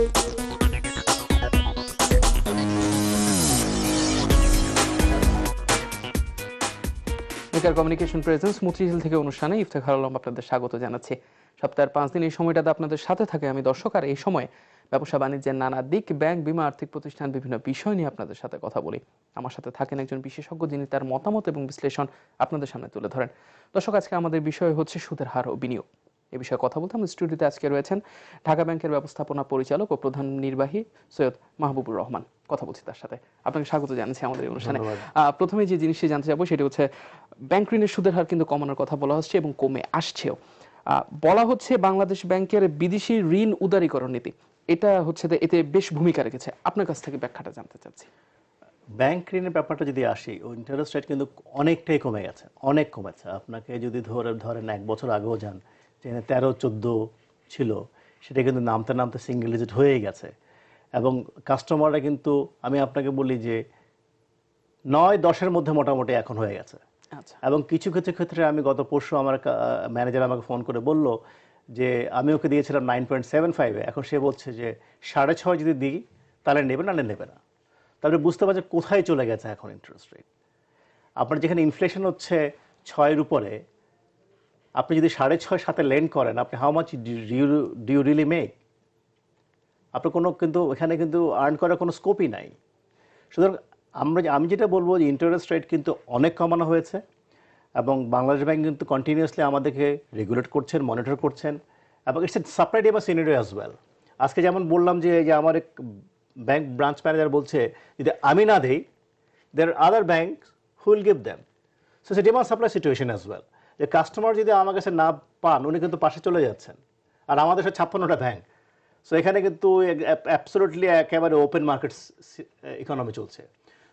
বেকার communication presence মুত্রিহিল থেকে অনুষ্ঠানে ইফতেখার আলম আপনাদের স্বাগত জানাচ্ছি। সপ্তাহের পাঁচ দিন এই সময়টাতে আপনাদের সাথে থাকে আমি দর্শক, আর এই সময় ব্যবসা বাণিজ্যের নানা দিক, ব্যাংক, বিমা, আর্থিক প্রতিষ্ঠান, বিভিন্ন বিষয় নিয়ে আপনাদের সাথে কথা বলি। আমার সাথে থাকেন একজন বিশেষজ্ঞ যিনি তার মতামত এবং বিশ্লেষণ আপনাদের সামনে তুলে ধরেন। দর্শক, আজকে আমাদের বিষয় হচ্ছে সুদের হার ও বিনিয়োগ। এ বিষয়ে কথা বলতে আমাদের স্টুডিওতে আজকে রয়েছেন ঢাকা ব্যাংকের ব্যবস্থাপনা পরিচালক ও প্রধান নির্বাহী সৈয়দ মাহবুবুর রহমান। কথা বলছি তার সাথে। আপনাকে স্বাগত জানাচ্ছি আমাদের এই অনুষ্ঠানে। প্রথমে যে জিনিসটি জানতে চাবো সেটি হচ্ছে ব্যাংক ঋণের সুদের হার কিন্তু কমানোর কথা বলা হচ্ছে এবং কমে আসছেও। বলা হচ্ছে বাংলাদেশ ব্যাংকের বিদেশি ঋণ উদারীকরণ নীতি। এটা হচ্ছে এতে বেশ ভূমিকা রেখেছে। আপনার কাছ থেকে ব্যাখ্যাটা জানতে চাচ্ছি। ব্যাংক ঋণের ব্যাপারটা যদি আসি ও ইন্টারেস্ট রেট কিন্তু অনেকটাই কমে গেছে অনেক কমেছে। আপনাকে যদি ধরে ধরেন এক বছর আগেও যান যেখানে তেরো চোদ্দ ছিল সেটা কিন্তু নামতে নামতে সিঙ্গেল ডিজিট হয়ে গেছে। এবং কাস্টমাররা কিন্তু আমি আপনাকে বলি যে নয় দশের মধ্যে মোটামুটি এখন হয়ে গেছে। আচ্ছা। এবং কিছু কিছু ক্ষেত্রে আমি গত পরশু আমার ম্যানেজার আমাকে ফোন করে বলল যে আমি ওকে দিয়েছিলাম নাইন পয়েন্ট সেভেন ফাইভে এখন সে বলছে যে সাড়ে ছয় যদি দিই তাহলে নেবে না নেবে না। তাহলে বুঝতে পারছে কোথায় চলে গেছে এখন ইন্টারেস্ট রেট আপনার যেখানে ইনফ্লেশন হচ্ছে ছয়ের উপরে আপনি যদি সাড়ে ছয় সাথে লেন করেন, আপনি how much do you really make আপনার কোনো কিন্তু, এখানে কিন্তু আর্ন করার কোনো স্কোপই নাই। সুতরাং আমরা আমি যেটা বলব যে ইন্টারেস্ট রেট কিন্তু অনেক কমানো হয়েছে এবং বাংলাদেশ ব্যাংক কিন্তু কন্টিনিউয়াসলি আমাদেরকে রেগুলেট করছেন মনিটর করছেন এবং ইটস এ সাপ্লাই ডেবা সিনারিও অ্যাজ ওয়েল আজকে যেমন বললাম যে যে আমার এক ব্যাংক ব্রাঞ্চ ম্যানেজার বলছে, যদি আমি না দেই there other bank will give them so say demand supply situation as well যে কাস্টমার যদি আমার কাছে না পান, উনি কিন্তু পাশে চলে যাচ্ছেন। আর আমাদের সে ছাপ্পান্নটা ব্যাংক সো এখানে কিন্তু অ্যাবসোলুটলি একেবারে ওপেন মার্কেট ইকোনমি চলছে।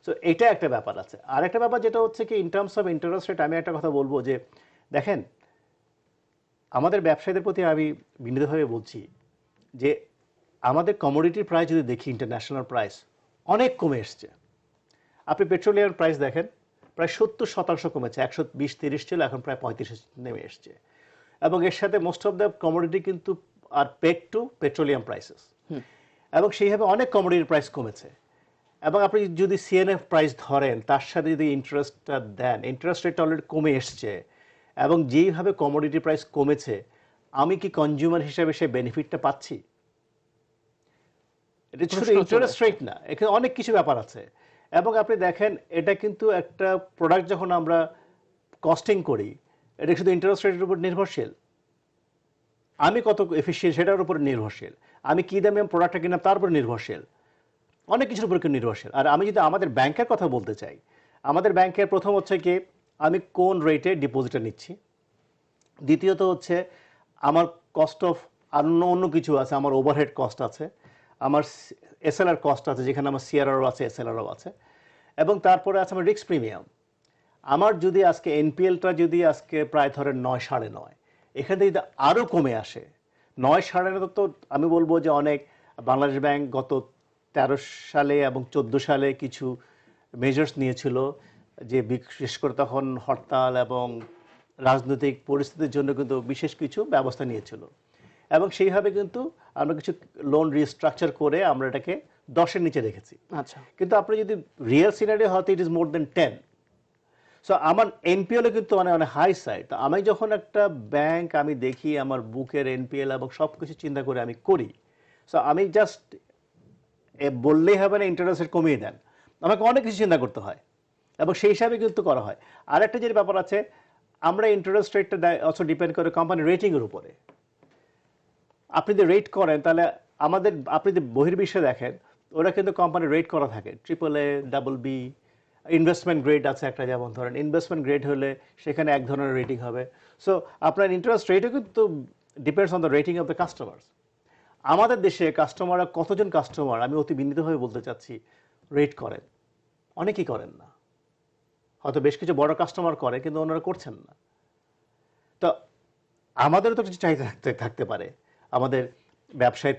সো এটা একটা ব্যাপার আছে। আর একটা ব্যাপার যেটা হচ্ছে কি in terms of interest rate আমি একটা কথা বলব যে, দেখেন, আমাদের ব্যবসায়ীদের প্রতি আমি বিনীতভাবে বলছি যে, আমাদের কমোডিটির প্রাইস যদি দেখি ইন্টারন্যাশনাল প্রাইস অনেক কমে এসছে। আপনি পেট্রোলিয়াম প্রাইস দেখেন প্রায় সত্তর শতাংশ কমেছে একশো বিশ তিরিশ ছিল এখন প্রায় পঁয়ত্রিশে নেমে এসছে। এবং এর সাথে মোস্ট অফ দ্য কমোডিটি কিন্তু আর পেক টু পেট্রোলিয়াম প্রাইসেস এবং সেইভাবে অনেক কমোডিটির প্রাইস কমেছে। এবং আপনি যদি সিএনএফ প্রাইস ধরেন তার সাথে যদি ইন্টারেস্টটা দেন ইন্টারেস্ট রেট অলরেডি কমে এসছে। এবং যেইভাবে কমোডিটি প্রাইস কমেছে আমি কি কনজিউমার হিসেবে সে বেনিফিটটা পাচ্ছি? এটা শুধু ইন্টারেস্ট রেট না এখানে অনেক কিছু ব্যাপার আছে। এবং আপনি দেখেন এটা কিন্তু একটা প্রোডাক্ট যখন আমরা কস্টিং করি, এটা শুধু ইন্টারেস্ট রেটের উপর নির্ভরশীল। আমি কত এফিসিয়েন্ট সেটার উপর নির্ভরশীল। আমি কী দামে প্রোডাক্টটা কিনলাম, তার উপর নির্ভরশীল। অনেক কিছুর উপর নির্ভরশীল। আর আমি যদি আমাদের ব্যাংকের কথা বলতে চাই, আমাদের ব্যাংকের প্রথম হচ্ছে কি, আমি কোন রেটে ডিপোজিটটা নিচ্ছি? দ্বিতীয়ত হচ্ছে, আমার কস্ট অফ আর অন্য অন্য কিছু আছে, আমার ওভারহেড কস্ট আছে, আমার এসএলআর কস্ট আছে, যেখানে আমার সিআরআরও আছে এসএলআরও আছে। এবং তারপরে আছে আমার রিক্স প্রিমিয়াম আমার যদি আজকে এনপিএলটা যদি আজকে প্রায় ধরেন নয় সাড়ে নয়, এখান যদি আরও কমে আসে, নয় সাড়ে নয় তো আমি বলব যে অনেক বাংলাদেশ ব্যাংক গত তেরো সালে এবং চোদ্দ সালে কিছু মেজার্স নিয়েছিল, যে বিশেষ করে তখন হরতাল এবং রাজনৈতিক পরিস্থিতির জন্য কিন্তু বিশেষ কিছু ব্যবস্থা নিয়েছিল। এবং সেইভাবে কিন্তু আমরা কিছু লোন রিস্ট্রাকচার করে আমরা এটাকে দশের নিচে রেখেছি। আচ্ছা। কিন্তু আপনি যদি রিয়েল সিনারি হয়তো it is more than ten so আমার এনপিএলও কিন্তু মানে অনেক হাই সাইড তো আমি যখন একটা ব্যাংক আমি দেখি আমার বুকের এনপিএল এবং সব কিছু চিন্তা করে আমি করি সো আমি জাস্ট বললেই হবে না ইন্টারেস্ট রেট কমিয়ে দেন। আমাকে অনেক কিছু চিন্তা করতে হয় এবং সেই হিসাবে কিন্তু করা হয়। আর একটা যে ব্যাপার আছে আমরা ইন্টারেস্ট রেটটা অলসো ডিপেন্ড করে কোম্পানি রেটিংয়ের উপরে। আপনি যদি রেট করেন, তাহলে আমাদের, আপনি যদি বহির্বিশ্বে দেখেন, ওরা কিন্তু কোম্পানি রেট করা থাকে। Triple A double B investment grade আছে একটা, যেমন ধরেন ইনভেস্টমেন্ট গ্রেড হলে সেখানে এক ধরনের রেটিং হবে। সো আপনার ইন্টারেস্ট রেটও কিন্তু depends on the rating of the customers আমাদের দেশে কাস্টমাররা কতজন কাস্টমার আমি অতি বিনীতভাবে বলতে চাচ্ছি রেট করেন। অনেকেই করেন না। হয়তো বেশ কিছু বড় কাস্টমার করে, কিন্তু ওনারা করছেন না। তো, আমাদেরও তো কিছু চাহিদা থাকতে থাকতে পারে। আমাদের ব্যবসায়ী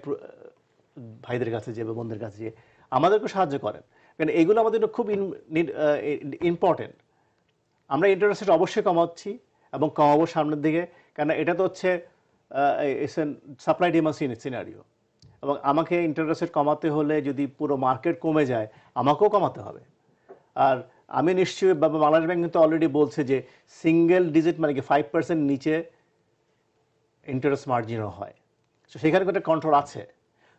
ভাইদের কাছে যে বোনদের কাছে যে আমাদেরকে সাহায্য করেন। কারণ এগুলো আমাদের জন্য খুব ইম্পর্টেন্ট আমরা ইন্টারেস্ট রেট অবশ্যই কমাচ্ছি এবং কমাবো সামনের দিকে। কেন এটা তো হচ্ছে সাপ্লাই ডিমান্ড সিনারিও এবং আমাকে ইন্টারেস্ট রেট কমাতে হলে যদি পুরো মার্কেট কমে যায়, আমাকেও কমাতে হবে। আর আমি নিশ্চয়ই বাংলাদেশ ব্যাংক কিন্তু অলরেডি বলছে যে সিঙ্গেল ডিজিট মানে কি ফাইভ পার্সেন্ট নিচে ইন্টারেস্ট মার্জিনও হয়। তো সেখানে একটা কন্ট্রোল আছে।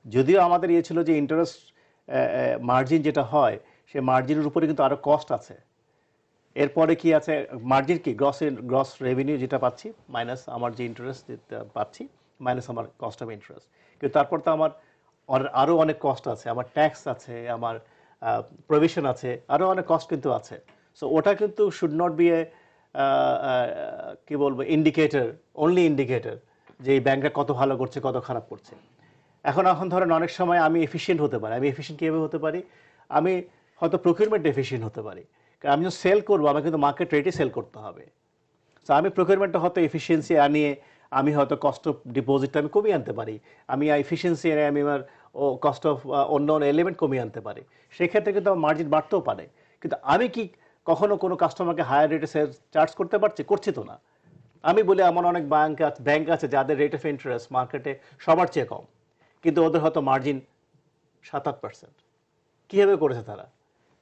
যদিও আমাদের ইয়ে ছিল যে ইন্টারেস্ট মার্জিন যেটা হয়, সে মার্জিনের উপরে কিন্তু আরও কস্ট আছে। এরপরে কি আছে? মার্জিন কি? গ্রস গ্রস রেভিনিউ যেটা পাচ্ছি মাইনাস আমার যে ইন্টারেস্ট পাচ্ছি মাইনাস আমার কস্ট অফ ইন্টারেস্ট কিন্তু তারপর তো আমার আর- আরও অনেক কস্ট আছে। আমার ট্যাক্স আছে, আমার প্রভিশন আছে আরও অনেক কস্ট কিন্তু আছে। সো ওটা কিন্তু শুড নট বি এ কি বলব ইন্ডিকেটার অনলি ইন্ডিকেটর যে এই ব্যাংকটা কত ভালো করছে, কত খারাপ করছে। এখন এখন ধরেন অনেক সময় আমি এফিশিয়েন্ট হতে পারি। আমি এফিশিয়েন্ট কীভাবে হতে পারি? আমি হয়তো প্রকিউরমেন্ট এফিশিয়েন্ট হতে পারি। কারণ আমি যখন সেল করব, আমাকে কিন্তু মার্কেট রেটে সেল করতে হবে। সো আমি প্রকিউরমেন্টটা হয়তো এফিসিয়েন্সি আনিয়ে, আমি হয়তো কস্ট অফ ডিপোজিটটা আমি কমিয়ে আনতে পারি। আমি এফিসিয়েন্সি এনে আমি আমার, ও কস্ট অফ অন্য অন্য এলিমেন্ট কমিয়ে আনতে পারি। সেক্ষেত্রে কিন্তু আমার মার্জিন বাড়তেও পারে। কিন্তু আমি কি কখনো কোনো কাস্টমারকে হায়ার রেটে সেল চার্জ করতে পারছি? করছি তো না। আমি বলি এমন অনেক ব্যাংক ব্যাংক আছে যাদের রেট অফ ইন্টারেস্ট মার্কেটে সবার চেয়ে কম, কিন্তু ওদের হয়তো মার্জিন সাত আট পার্সেন্ট কীভাবে করেছে তারা?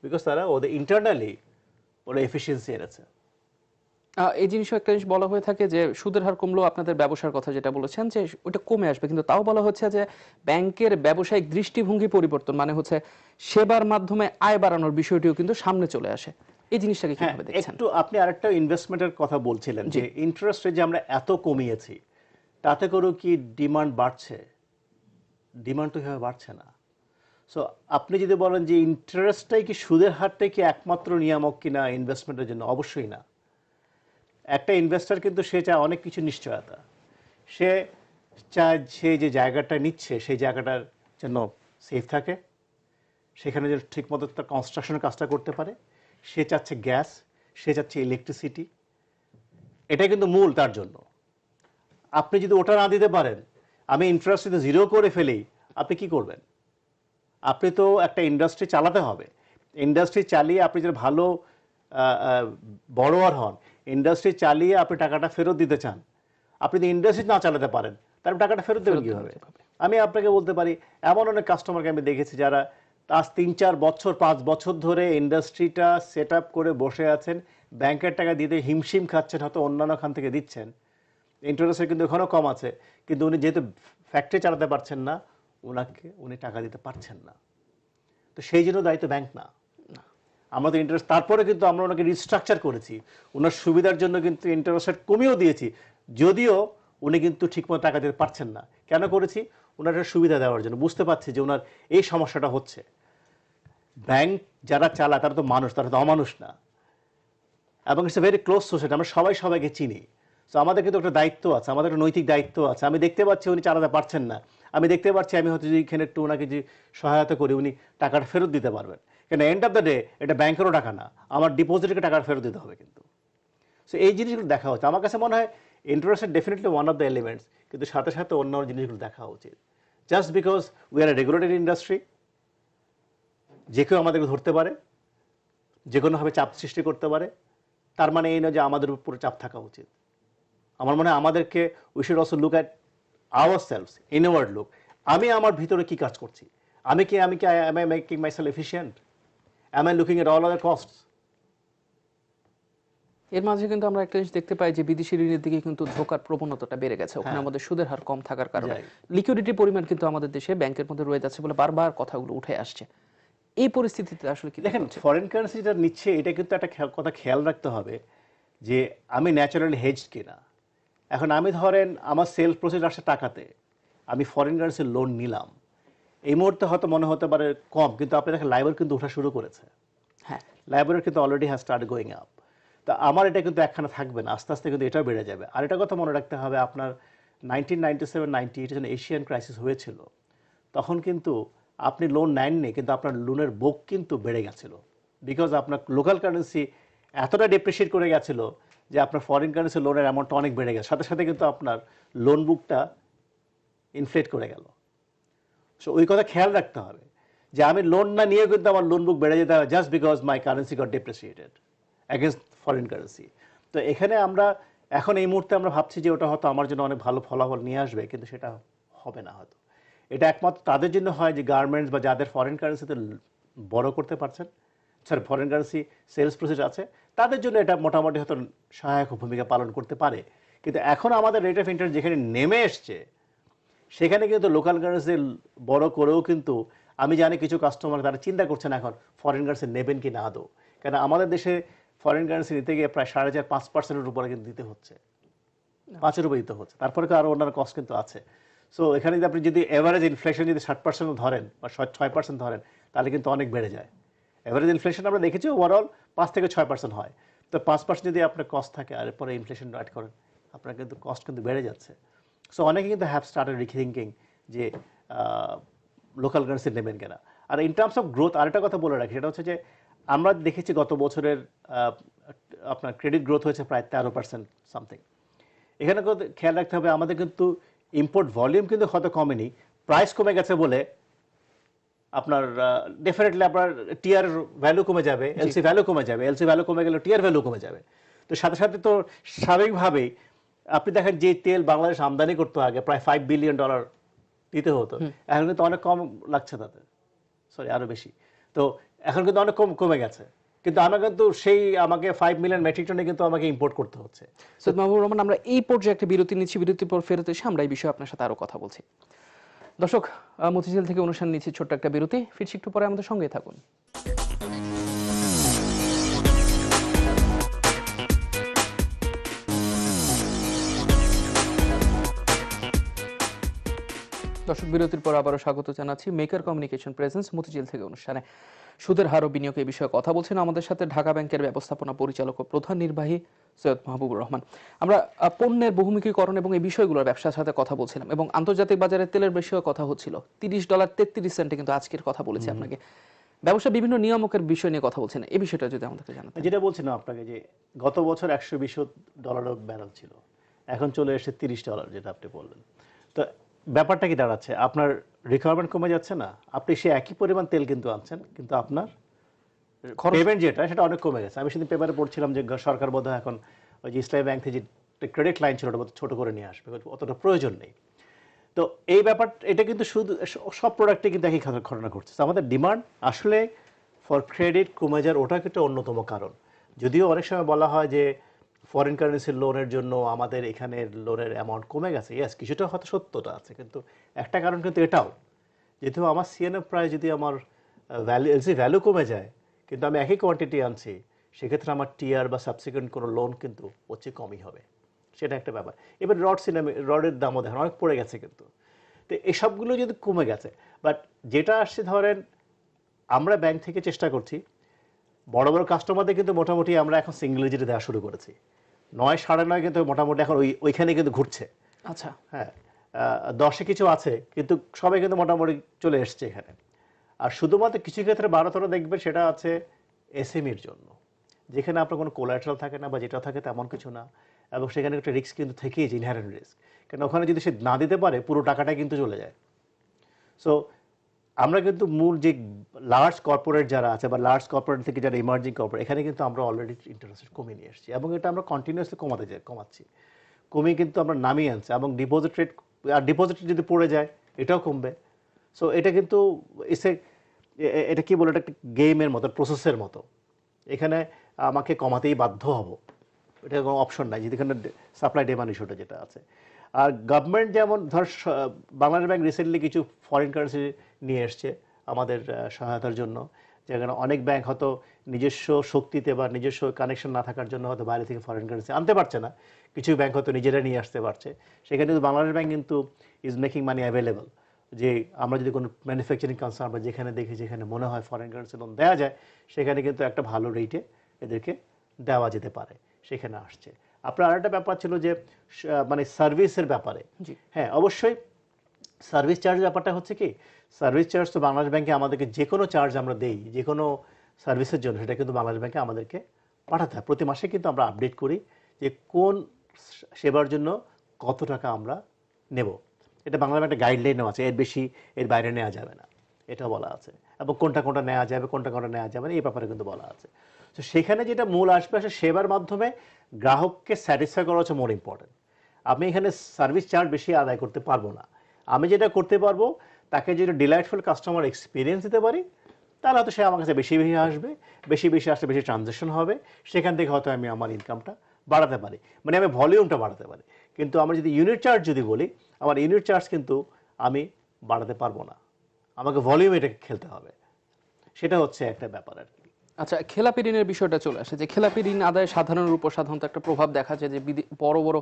বিকজ তারা ওদের ইন্টারনালি ওরা এফিসিয়েন্সি এনেছে। এই জিনিসও একটা জিনিস বলা হয়ে থাকে যে সুদের হার কমলেও আপনাদের ব্যবসার কথা যেটা বলেছেন যে ওটা কমে আসবে। কিন্তু তাও বলা হচ্ছে যে ব্যাংকের ব্যবসায়িক দৃষ্টিভঙ্গি পরিবর্তন মানে হচ্ছে সেবার মাধ্যমে আয় বাড়ানোর বিষয়টিও কিন্তু সামনে চলে আসে। এই জিনিসটাকে হ্যাঁ কীভাবে দেখছেন? একটু আপনি আরেকটা ইনভেস্টমেন্টের কথা বলছিলেন যে ইন্টারেস্ট রেট যে আমরা এত কমিয়েছি তাতে করেও কি ডিমান্ড বাড়ছে? ডিমান্ড তো এভাবে বাড়ছে না। সো আপনি যদি বলেন যে ইন্টারেস্টটাই কি সুদের হারটাই কি একমাত্র নিয়ামক কিনা ইনভেস্টমেন্টের জন্য? অবশ্যই না। একটা ইনভেস্টর কিন্তু সে চায় অনেক কিছু নিশ্চয়তা। সে চায় সে যে জায়গাটা নিচ্ছে সেই জায়গাটার যেন সেফ থাকে। সেখানে যেন ঠিকমতো তার কনস্ট্রাকশনের কাজটা করতে পারে। সে চাচ্ছে গ্যাস সে চাচ্ছে ইলেকট্রিসিটি এটা কিন্তু মূল তার জন্য। আপনি যদি ওটা না দিতে পারেন আমি ইন্টারেস্ট যদি জিরো করে ফেলি আপনি কি করবেন? আপনি তো একটা ইন্ডাস্ট্রি চালাতে হবে। ইন্ডাস্ট্রি চালিয়ে আপনি যদি ভালো বড়োয়ার হন ইন্ডাস্ট্রি চালিয়ে আপনি টাকাটা ফেরত দিতে চান আপনি যদি ইন্ডাস্ট্রি না চালাতে পারেন তাহলে টাকাটা ফেরত দেবেন কীভাবে? আমি আপনাকে বলতে পারি এমন অনেক কাস্টমারকে আমি দেখেছি যারা আজ তিন চার বছর পাঁচ বছর ধরে ইন্ডাস্ট্রিটা সেট আপ করে বসে আছেন। ব্যাংকের টাকা দিতে হিমশিম খাচ্ছেন হয়তো অন্যান্য খান থেকে দিচ্ছেন। ইন্টারেস্টের কিন্তু এখনও কম আছে। কিন্তু উনি যেহেতু ফ্যাক্টরি চালাতে পারছেন না ওনাকে উনি টাকা দিতে পারছেন না। তো সেই জন্য দায়িত্ব ব্যাংক না। আমরা তো ইন্টারেস্ট তারপরে কিন্তু আমরা ওনাকে রিস্ট্রাকচার করেছি। ওনার সুবিধার জন্য কিন্তু ইন্টারেস্ট রেট কমিয়েও দিয়েছি। যদিও উনি কিন্তু ঠিকমতো টাকা দিতে পারছেন না। কেন করেছি? ওনার সুবিধা দেওয়ার জন্য। বুঝতে পারছি যে ওনার এই সমস্যাটা হচ্ছে। ব্যাংক যারা চালায়, তারা তো মানুষ, তারা তো অমানুষ না। এবং it's a very close society আমরা সবাই সবাইকে চিনি। সো আমাদের কিন্তু একটা দায়িত্ব আছে, আমাদের একটা নৈতিক দায়িত্ব আছে। আমি দেখতে পাচ্ছি উনি চালাতে পারছেন না। আমি দেখতে পাচ্ছি আমি হয়তো যদি এখানে একটু ওনাকে যে সহায়তা করি, উনি টাকাটা ফেরত দিতে পারবেন। কেন এন্ড অফ দ্য ডে এটা ব্যাংকেরও টাকা না। আমার ডিপোজিটকে টাকা ফেরত দিতে হবে কিন্তু। সো এই জিনিসগুলো দেখা হচ্ছে আমার কাছে মনে হয় interest definitely one of the elements কিন্তু সাথে সাথে অন্য জিনিসগুলো দেখা উচিত। Just because we are a regulated industry যে কেউ আমাদেরকে ধরতে পারে যে কোনোভাবে চাপ সৃষ্টি করতে পারে তার মানে এই নয় যে আমাদের উপর চাপ থাকা উচিত। আমার মনে হয় আমাদেরকে we should also look at our sales inward look আমি আমার ভিতরে কি কাজ করছি? আমি কি আমি কি am I making myself efficient am I looking at all other cost এর মাঝে কিন্তু আমরা একটা জিনিস দেখতে পাই যে বিদেশি ঋণের দিকে কিন্তু ঝোঁকার প্রবণতাটা বেড়ে গেছে। ওখানে হ্যাঁ। আমাদের সুদের হার কম থাকার কারণে। লিকুইডিটি পরিমাণ কিন্তু আমাদের দেশে ব্যাংকের মধ্যে রয়ে যাচ্ছে বলে বারবার কথাগুলো উঠে আসছে। এই পরিস্থিতিতে আসলে কি দেখেন ফরেন কারেন্সি যেটা নিচ্ছে এটা কিন্তু একটা কথা খেয়াল রাখতে হবে যে আমি ন্যাচারালি হেজ কিনা। এখন আমি ধরেন আমার সেল প্রসেস আসছে টাকাতে আমি ফরেন কারেন্সির লোন নিলাম। এই মুহূর্তে হয়তো মনে হতে পারে কম কিন্তু আপনি দেখেন লাইবার কিন্তু ওঠা শুরু করেছে। হ্যাঁ। লাইব্রেরি কিন্তু already has start going up তা আমার এটা কিন্তু একখানা থাকবে না আস্তে আস্তে কিন্তু এটাও বেড়ে যাবে। আর এটা কথা মনে রাখতে হবে আপনার nineteen ninety seven ninety eight যখন এশিয়ান ক্রাইসিস হয়েছিল তখন কিন্তু আপনি লোন নেননি, কিন্তু আপনার লোনের বুক কিন্তু বেড়ে গেছিল। বিকজ আপনার লোকাল কারেন্সি এতটা ডিপ্রিসিয়েট করে গেছিল যে আপনার ফরেন কারেন্সি লোনের অ্যামাউন্টটা অনেক বেড়ে গেছে। সাথে সাথে কিন্তু আপনার লোন বুকটা ইনফ্লেট করে গেল। সো ওই কথা খেয়াল রাখতে হবে যে আমি লোন না নিয়ে কিন্তু আমার লোন বুক বেড়ে যেতে হবে just because my currency got depreciated against foreign currency তো এখানে আমরা এখন এই মুহূর্তে আমরা ভাবছি যে ওটা হয়তো আমার জন্য অনেক ভালো ফলাফল নিয়ে আসবে, কিন্তু সেটা হবে না হয়তো। এটা একমাত্র তাদের জন্য হয় যে গার্মেন্টস বা যাদের ফরেন কারেন্সিতে বড় করতে পারছেন sorry foreign currency sales process আছে তাদের জন্য এটা মোটামুটি হয়তো সহায়ক ভূমিকা পালন করতে পারে। কিন্তু এখন আমাদের রেট অফ ইন্টারেস্ট যেখানে নেমে এসছে সেখানে কিন্তু লোকাল কারেন্সি বড় করেও কিন্তু আমি জানি কিছু কাস্টমার তারা চিন্তা করছেন এখন ফরেন কারেন্সি নেবেন কি না আদৌ। কেন আমাদের দেশে ফরেন কারেন্সি নিতে গিয়ে প্রায় সাড়ে চার পাঁচ পার্সেন্টের উপরে কিন্তু দিতে হচ্ছে। পাঁচের উপরে দিতে হচ্ছে। তারপরে তো আরও অন্যান্য কস্ট কিন্তু আছে। সো এখানে যদি আপনি যদি এভারেজ ইনফ্লেশন যদি ষাট পার্সেন্ট ধরেন বা ছয় পার্সেন্ট ধরেন, তাহলে কিন্তু অনেক বেড়ে যায়। এভারেজ ইনফ্লেশন আমরা দেখেছি ওভারঅল পাঁচ থেকে ছয় পার্সেন্ট হয়। তো পাঁচ পার্সেন্ট যদি আপনার কস্ট থাকে, আর পরে ইনফ্লেশন অ্যাড করেন, আপনার কিন্তু কস্ট কিন্তু বেড়ে যাচ্ছে। সো অনেকে কিন্তু হ্যাভ স্টার্টেড রিথিঙ্কিং যে লোকাল কারেন্সি নেবেন কিনা। আর ইন টার্মস অফ গ্রোথ আরেকটা কথা বলে রাখি, সেটা হচ্ছে যে, আমরা দেখেছি গত বছরের আপনার ক্রেডিট গ্রোথ হয়েছে প্রায় তেরো পার্সেন্ট সামথিং এখানে খেয়াল রাখতে হবে, আমাদের কিন্তু ইম্পোর্ট ভলিউম কিন্তু হয়তো কমেনি প্রাইস কমে গেছে বলে আপনার ডেফিনেটলি আপনার টিআর ভ্যালু কমে যাবে এলসি ভ্যালু কমে যাবে এলসি ভ্যালু কমে গেলে টিআর ভ্যালু কমে যাবে। তো সাথে সাথে তো স্বাভাবিকভাবেই আপনি দেখেন যে তেল বাংলাদেশ আমদানি করতো আগে প্রায় ফাইভ বিলিয়ন ডলার দিতে হতো এখন কিন্তু অনেক কম লাগছে তাতে। সরি আরও বেশি। তো এখন কিন্তু অনেক কম কমে গেছে। কিন্তু আমার কিন্তু সেই আমাকে ফাইভ মিলিয়ন মেট্রিক টনে কিন্তু আমাকে ইম্পোর্ট করতে হচ্ছে। সৈয়দ মাহবুব রহমান, আমরা এই পর্যায়ে একটা বিরতি নিচ্ছি। বিরতির পর ফেরত এসে আমরা এই বিষয়ে আপনার সাথে আরও কথা বলছি। দর্শক মতিঝিল থেকে অনুষ্ঠান নিচ্ছি ছোট্ট একটা বিরতি। ফিরছি একটু পরে আমাদের সঙ্গে থাকুন। দর্শক বিরতির পর আবারও স্বাগত জানাচ্ছি মেকার কমিউনিকেশন প্রেজেন্স মতিঝিল থেকে অনুষ্ঠানে। সুদের হার ও বিনিয়োগ এই বিষয়ে কথা বলছেন আমাদের সাথে ঢাকা ব্যাংকের ব্যবস্থাপনা পরিচালক ও প্রধান নির্বাহী সৈয়দ মাহবুবুর রহমান। আমরা পণ্যের বহুমুখীকরণ এবং এই বিষয়গুলোর ব্যবসার সাথে কথা বলছিলাম এবং আন্তর্জাতিক বাজারে তেলের বিষয়ে কথা হচ্ছিল। তিরিশ ডলার তেত্রিশ সেন্টে কিন্তু আজকের কথা বলেছি আপনাকে। ব্যবসা বিভিন্ন নিয়ামকের বিষয় নিয়ে কথা বলছেন। এই বিষয়টা যদি আমাদেরকে জানাতেন। যেটা বলছিলাম আপনাকে যে গত বছর একশো বিশ ডলারও ব্যারেল ছিল। এখন চলে এসে তিরিশ ডলার যেটা আপনি বললেন। তো ব্যাপারটা কি দাঁড়াচ্ছে? আপনার রিকোয়ারমেন্ট কমে যাচ্ছে না? আপনি সে একই পরিমাণ তেল কিন্তু আনছেন কিন্তু আপনার পেমেন্ট যেটা সেটা অনেক কমে গেছে। আমি সেদিন পেপারে পড়ছিলাম যে সরকার বোধ এখন ওই যে ইসলামী ব্যাংক থেকে যে ক্রেডিট লাইন ছিল ওটা ছোট করে নিয়ে আসবে। অতটা প্রয়োজন নেই। তো এই ব্যাপার এটা কিন্তু শুধু সব প্রোডাক্টে কিন্তু একই ঘটনা- ঘটছে তো আমাদের ডিমান্ড আসলে ফর ক্রেডিট কমে যাওয়ার ওটা কিন্তু অন্যতম কারণ। যদিও অনেক সময় বলা হয় যে ফরেন কারেন্সির লোনের জন্য আমাদের এখানে লোনের অ্যামাউন্ট কমে গেছে। ইয়াস কিছুটা হয়তো সত্যটা আছে, কিন্তু একটা কারণ কিন্তু এটাও। যেহেতু আমার সিএনএফ প্রায় যদি আমার ভ্যালু এলসি ভ্যালু কমে যায়, কিন্তু আমি একই কোয়ান্টিটি আনছি, সেক্ষেত্রে আমার টিআর বা সাবসিকুয়েন্ট কোনো লোন কিন্তু হচ্ছে কমই হবে। সেটা একটা ব্যাপার। এবার রড সিনেমা রডের দামও দেখেন, অনেক পড়ে গেছে কিন্তু। তো এসবগুলো যদি কমে গেছে বাট যেটা আসছে ধরেন, আমরা ব্যাংক থেকে চেষ্টা করছি বড় বড় কাস্টমারদের কিন্তু মোটামুটি আমরা এখন সিঙ্গেল ডিজিটে দেওয়া শুরু করেছি। নয় সাড়ে নয় কিন্তু মোটামুটি এখন ওই ওইখানে কিন্তু ঘুরছে। আচ্ছা। হ্যাঁ দশে কিছু আছে কিন্তু সবাই কিন্তু মোটামুটি চলে এসছে এখানে। আর শুধুমাত্র কিছু ক্ষেত্রে বারো তেরো দেখবেন সেটা আছে এসএমইর জন্য। যেখানে আপনার কোনো কোলাট্রাল থাকে না বা যেটা থাকে তেমন কিছু না। এবং সেখানে একটা রিস্ক কিন্তু থেকেই যে ইনহারেন্ট রিস্ক কারণ ওখানে যদি সে না দিতে পারে পুরো টাকাটাই কিন্তু চলে যায়। সো আমরা কিন্তু মূল যে লার্জ কর্পোরেট যারা আছে বা লার্জ কর্পোরেট থেকে যারা ইমার্জিং কর্পোরেট এখানে কিন্তু আমরা অলরেডি ইন্টারেস্ট কমিয়ে নিয়ে এসেছি এবং এটা আমরা কন্টিনিউয়াসলি কমাতে যাই, কমাচ্ছি। কমিয়ে কিন্তু আমরা নামিয়ে আনছি এবং ডিপোজিট রেট আর ডিপোজিট যদি পড়ে যায়, এটাও কমবে। সো এটা কিন্তু এসে এটা কি বলে, এটা একটা গেমের মতো প্রসেসের মতো। এখানে আমাকে কমাতেই বাধ্য হব। এটা কোনো অপশন নাই, যেখানে সাপ্লাই ডিমান্ড ইস্যুটা যেটা আছে। আর গভর্নমেন্ট যেমন, ধর বাংলাদেশ ব্যাংক রিসেন্টলি কিছু ফরেন কারেন্সি নিয়ে এসছে আমাদের সহায়তার জন্য। যেখানে অনেক ব্যাংক হয়তো নিজস্ব শক্তিতে বা নিজস্ব কানেকশন না থাকার জন্য হয়তো বাইরে থেকে ফরেন কারেন্সি আনতে পারছে না। কিছু ব্যাংক হয়তো নিজেরা নিয়ে আসতে পারছে। সেখানে কিন্তু বাংলাদেশ ব্যাংক কিন্তু ইজ মেকিং মানি অ্যাভেলেবল যে আমরা যদি কোনো ম্যানুফ্যাকচারিং কনসার্ন বা যেখানে দেখি যেখানে মনে হয় ফরেন কারেন্সি লোন দেওয়া যায়, সেখানে কিন্তু একটা ভালো রেটে এদেরকে দেওয়া যেতে পারে। সেখানে আসছে। আপনার আরেকটা ব্যাপার ছিল যে মানে সার্ভিসের ব্যাপারে। জি। হ্যাঁ অবশ্যই সার্ভিস চার্জ ব্যাপারটা হচ্ছে কি সার্ভিস চার্জ তো বাংলাদেশ ব্যাংকে আমাদেরকে যে কোনো চার্জ আমরা দেই যে কোনো সার্ভিসের জন্য সেটা কিন্তু বাংলাদেশ ব্যাংকে আমাদেরকে পাঠাতে হয়। প্রতি মাসে কিন্তু আমরা আপডেট করি যে কোন সেবার জন্য কত টাকা আমরা নেব। এটা বাংলা একটা গাইডলাইনও আছে এর বেশি এর বাইরে নেওয়া যাবে না। এটা বলা আছে। এবং কোনটা কোনটা নেওয়া যাবে কোনটা কোনটা নেওয়া যাবে না এই ব্যাপারে কিন্তু বলা আছে। তো সেখানে যেটা মূল আসবে আসে সেবার মাধ্যমে গ্রাহককে স্যাটিসফাই করা হচ্ছে মোর ইম্পর্টেন্ট আমি এখানে সার্ভিস চার্জ বেশি আদায় করতে পারব না। আমি যেটা করতে পারব, তাকে যদি ডিলাইটফুল কাস্টমার এক্সপিরিয়েন্স দিতে পারি, তাহলে হয়তো সে আমার কাছে বেশি বেশি আসবে, বেশি বেশি আসলে বেশি ট্রানজ্যাকশন হবে, সেখান থেকে হয়তো আমি আমার ইনকামটা বাড়াতে পারি। মানে আমি ভলিউমটা বাড়াতে পারি। কিন্তু আমরা যদি ইউনিট চার্জ যদি বলি, আমার ইউনিট চার্জ কিন্তু আমি বাড়াতে পারব না। আমাকে ভলিউম এটাকে খেলতে হবে। সেটা হচ্ছে একটা ব্যাপার আর আচ্ছা খেলাপি ঋণের বিষয়টা চলে আসে। যে খেলাপি ঋণ আদায় সাধারণের উপর সাধারণত একটা প্রভাব দেখা যায় যে বড় বড়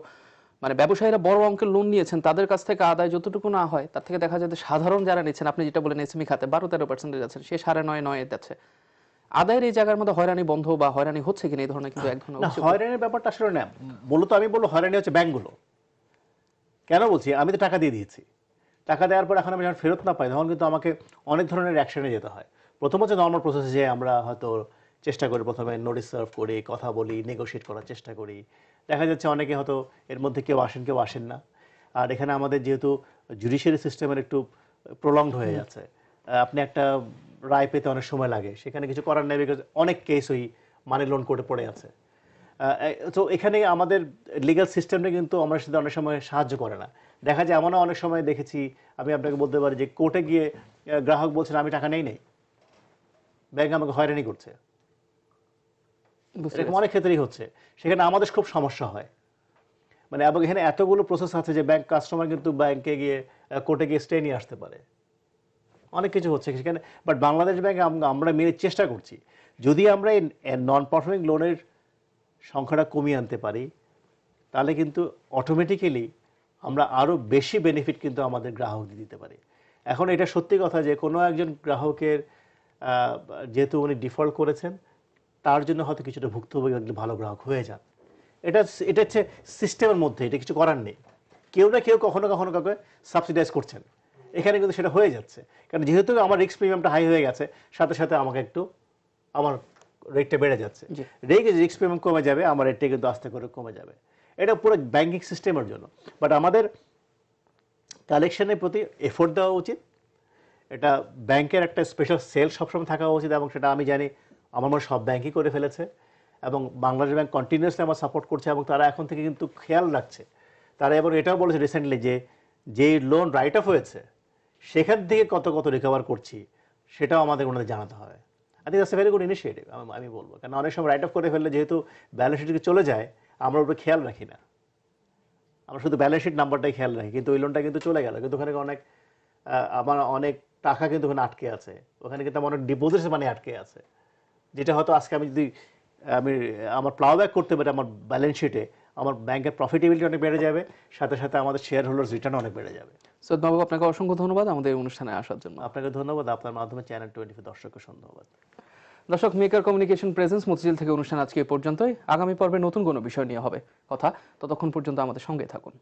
মানে ব্যবসায়ীরা বড় অঙ্কের লোন নিয়েছেন তাদের কাছ থেকে আদায় যতটুকু না হয় তার থেকে দেখা যায় যে সাধারণ যারা নিচ্ছেন আপনি যেটা বলেন এসএমই খাতে বারো তেরো পার্সেন্টে যাচ্ছেন সে সাড়ে নয় নয় যাচ্ছে। আদায়ের এই জায়গার মধ্যে হয়রানি বন্ধ বা হয়রানি হচ্ছে কিনা এই ধরনের কিন্তু এক ধরনের হয়রানির ব্যাপারটা আসলে না। মূলত আমি বলব হয়রানি হচ্ছে ব্যাংকগুলো। কেন বলছি? আমি তো টাকা দিয়ে দিয়েছি। টাকা দেওয়ার পর এখন আমি যখন ফেরত না পাই তখন কিন্তু আমাকে অনেক ধরনের অ্যাকশনে যেতে হয়। প্রথম হচ্ছে নর্মাল প্রসেসে যে আমরা হয়তো চেষ্টা করি প্রথমে নোটিস সার্ভ করি কথা বলি নেগোশিয়েট করার চেষ্টা করি। দেখা যাচ্ছে অনেকে হয়তো এর মধ্যে কেউ আসেন কেউ আসেন না। আর এখানে আমাদের যেহেতু জুডিশিয়ারি সিস্টেমের একটু প্রলংড হয়ে যাচ্ছে। আপনি একটা রায় পেতে অনেক সময় লাগে। সেখানে কিছু করার নেই বিকজ অনেক কেস ওই মানি লোন কোর্টে পড়ে আছে। তো এখানে আমাদের লিগাল সিস্টেমটা কিন্তু আমার সাথে অনেক সময় সাহায্য করে না। দেখা যায় এমনও অনেক সময় দেখেছি আমি আপনাকে বলতে পারি যে কোর্টে গিয়ে গ্রাহক বলছেন আমি টাকা নেই নেই। ব্যাংক আমাকে হয়রানি করছে। এরকম অনেক ক্ষেত্রেই হচ্ছে। সেখানে আমাদের খুব সমস্যা হয়। মানে এবং এখানে এতগুলো প্রসেস আছে যে ব্যাংক কাস্টমার কিন্তু ব্যাংকে গিয়ে কোর্টে গিয়ে স্টে নিয়ে আসতে পারে। অনেক কিছু হচ্ছে সেখানে। বাট বাংলাদেশ ব্যাংকে আমরা মিলে চেষ্টা করছি। যদি আমরা এই নন পারফর্মিং লোনের সংখ্যাটা কমিয়ে আনতে পারি তাহলে কিন্তু অটোমেটিক্যালি আমরা আরও বেশি বেনিফিট কিন্তু আমাদের গ্রাহকদের দিতে পারি। এখন এটা সত্যি কথা যে কোনো একজন গ্রাহকের যেহেতু উনি ডিফল্ট করেছেন তার জন্য হয়তো কিছুটা ভুক্তভোগী একজন ভালো গ্রাহক হয়ে যান। এটা এটা হচ্ছে সিস্টেমের মধ্যে এটা কিছু করার নেই। কেউ না কেউ কখনো কখনো কাউকে সাবসিডাইজ করছেন। এখানে কিন্তু সেটা হয়ে যাচ্ছে। কারণ যেহেতু আমার রিস্ক প্রিমিয়ামটা হাই হয়ে গেছে সাথে সাথে আমাকে একটু আমার রেটটা বেড়ে যাচ্ছে। রেগে রিস্ক প্রিমিয়াম কমে যাবে আমার রেটটা কিন্তু আস্তে করে কমে যাবে। এটা পুরো ব্যাংকিং সিস্টেমের জন্য। বাট আমাদের কালেকশনের প্রতি এফোর্ট দেওয়া উচিত। এটা ব্যাংকের একটা স্পেশাল সেল সবসময় থাকা উচিত এবং সেটা আমি জানি আমার মনে সব ব্যাংকই করে ফেলেছে এবং বাংলাদেশ ব্যাংক কন্টিনিউসলি আমার সাপোর্ট করছে এবং তারা এখন থেকে কিন্তু খেয়াল রাখছে। তারা এবং এটাও বলেছে রিসেন্টলি যে যে লোন রাইট অফ হয়েছে, সেখান থেকে কত কত রিকভার করছি, সেটাও আমাদের ওনাদের জানাতে হবে। I think very good initiative আমি আমি বলব। কারণ অনেক সময় রাইট অফ করে ফেললে যেহেতু ব্যালেন্স শিটকে চলে যায়, আমরা উপরে খেয়াল রাখি না। আমরা শুধু ব্যালেন্স শিট নাম্বারটাই খেয়াল রাখি, কিন্তু ওই লোনটা কিন্তু চলে গেল, কিন্তু ওখানে অনেক আমার অনেক টাকা কিন্তু ওখানে আটকে আছে। ওখানে কিন্তু আমার অনেক ডিপোজিটস মানে আটকে আছে। যেটা হয়তো আজকে আমি যদি আমি আমার প্লাউ ব্যাক করতে পারি আমার ব্যালেন্স শিটে আমার ব্যাংকের প্রফিটেবিলিটি অনেক বেড়ে যাবে সাথে সাথে আমাদের শেয়ার হোল্ডার্স রিটার্ন অনেক বেড়ে যাবে। সৈয়দ বাবু আপনাকে অসংখ্য ধন্যবাদ আমাদের অনুষ্ঠানে আসার জন্য। আপনাকে ধন্যবাদ আপনার মাধ্যমে চ্যানেল টোয়েন্টি দর্শককে ধন্যবাদ। দর্শক মেকার কমিউনিকেশন প্রেজেন্স মতিঝিল থেকে অনুষ্ঠান আজকে এই পর্যন্তই। আগামী পর্বে নতুন কোনো বিষয় নিয়ে হবে কথা। ততক্ষণ পর্যন্ত আমাদের সঙ্গে থাকুন।